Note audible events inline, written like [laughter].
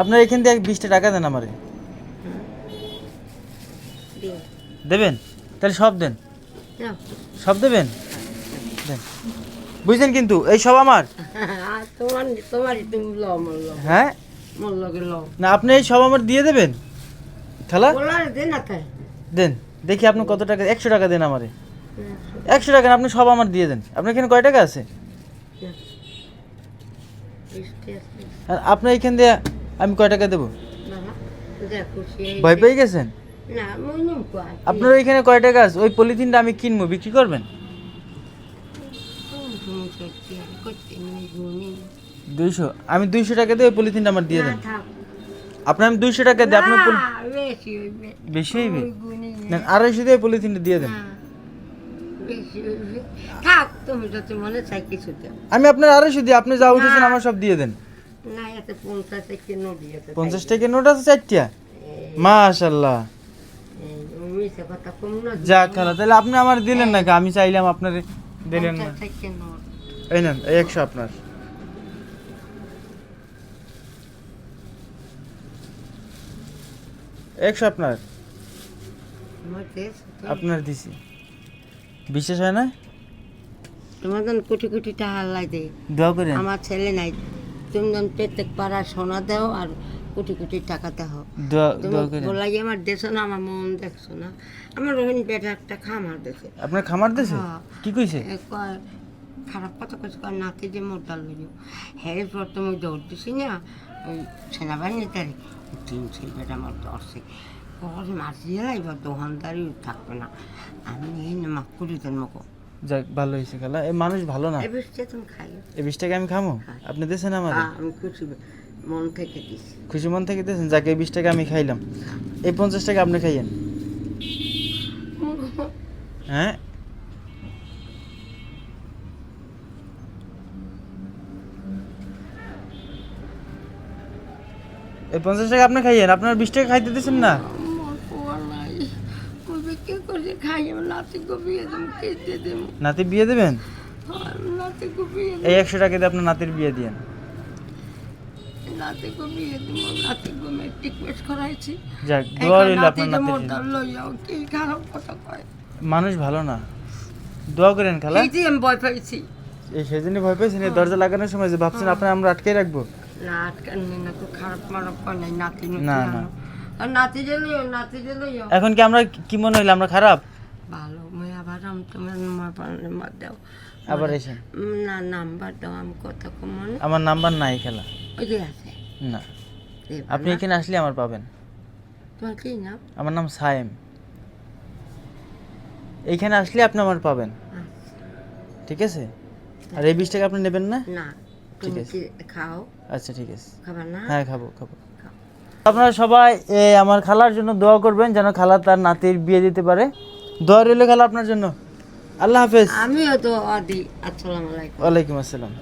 আপনার এখান থেকে বিশটা টাকা দেন আমারে। দেবেন? তাহলে সব দেন। সব দেবেন? দেন। বুঝলেন কিন্তু এই সব আমার? [laughs] হ্যাঁ? না আপনি এই সব আমার দিয়ে দেবেন? খালা? দেন দেখি আপনি কত টাকা একশো টাকা দেন আমারে। একশো। টাকা আপনি সব আমার দিয়ে দেন। আপনার এখানে কয় টাকা আছে? আপনার এখান দিয়ে আমি কয় টাকা দেবো? ভয় পেয়ে গেছেন? আপনার ওইখানে কয় টাকা আছে? ওই পলিথিনটা আমি কিনবো বিক্রি করবেন? গুনি দুইশো আমি দুইশো টাকা দিয়ে ওই পলিথিনটা আমার দিয়ে দেন। আপনার আমি দুইশো টাকা দিই আপনার বেশি হইবে। আড়াইশো দিয়ে পলিথিনটা দিয়ে দেন। মনে আমি আপনার আড়াইশো দিই আপনি যা উঠেছেন আমার সব দিয়ে দেন। পঞ্চাশ টাকা নোট আছে মাশাল্লাহ। যাক খালা তাহলে আপনি আমার দিলেন না আমি চাইলাম আপনার দিলেন না। এই নেন এই একশো আপনার। একশো আপনার? আপনার দিছি। বিশ্বাস হয় না? তোমার কোটি কোটি টাকা লাগে দোয়া করেন। আমার ছেলে নাই। তুমি যখন প্রত্যেক পাড়া সোনা দাও আর কোটি কোটি টাকা দাও। বলাই আমার দেশো না আমার মন দেখছ না। আমার রোহিণ বেটা একটা খামার দেশে আপনার খামার দিছে হ্যাঁ। কি কইছে? খারাপ কথা কইছে কয় নাতি যে মোটা লইল। হ্যাঁ প্রথমে দৌড় দিছি না ওই সেনাবাহিনী তারি তিন ছেলেটা আমার ধরছে। কখন মারছিয়ে এবার দোকানদারি থাকবে না। আমি মাফ করি তোর মতো। যাক ভালো হয়েছে খালা। এই মানুষ ভালো না? এই বিশ আমি খামো? হ্যাঁ। আপনি দিয়েছেন আমার খুশি মন থেকে খুশি মন থেকে দিয়েছেন? যাকে এই বিশ টাকা আমি খাইলাম। এই পঞ্চাশ টাকা আপনি খাইয়েন। হ্যাঁ? এই পঞ্চাশ টাকা আপনি খাইয়েন। আপনার বিশ টাকা খাইতে দিয়েছেন না আমার পোয়া নাই কবে কে করে খাই আমার নাতি কবিয়ে দেবো কেটে দেবো। নাতি বিয়ে দেবেন? নাতি কবিয়ে এই একশো টাকা দিয়ে আপনার নাতির বিয়ে দিয়েন দেবো করাইছি। যাক দোয়া রইল আপনার নাতির লইয়াও কি খারাপ কথা কয়? মানুষ ভালো না। দোয়া করেন খালা। এই যে আমি ভয় পাইছি। এই সেদিনই ভয় পেয়েছেন এই দরজা লাগানোর সময় যে ভাবছেন আপনার আমরা আটকে রাখব। না আটকানি না তো খারাপ নাই নাতি না, এখন কি আমরা কি মনে হইল আমরা খারাপ? ভালো। মই আবার আমি তোমার নাম্বার দাও। আবার উম, না নাম্বার দাও আমি কথা কম আমার নাম্বার নাই খেলা। ওই যে আছে। না। আপনি এখানে আসলে আমার পাবেন। তোমার কি নাম? আমার নাম সায়েম। এইখানে আসলে আপনি আমার পাবেন। আচ্ছা। ঠিক আছে? আর এই বিশ টাকা আপনি নেবেন না? না ঠিক আছে। খাও? আচ্ছা ঠিক আছে। খাবার না? হ্যাঁ খাব খাব। আপনারা সবাই আমার খালার জন্য দোয়া করবেন যেন খালা তার নাতির বিয়ে দিতে পারে। দোয়া রইল খেলা আপনার জন্য। আল্লাহ হাফেজ। আমিও তো আদি আসসালামু আলাইকুম। ওয়ালাইকুম আসসালাম।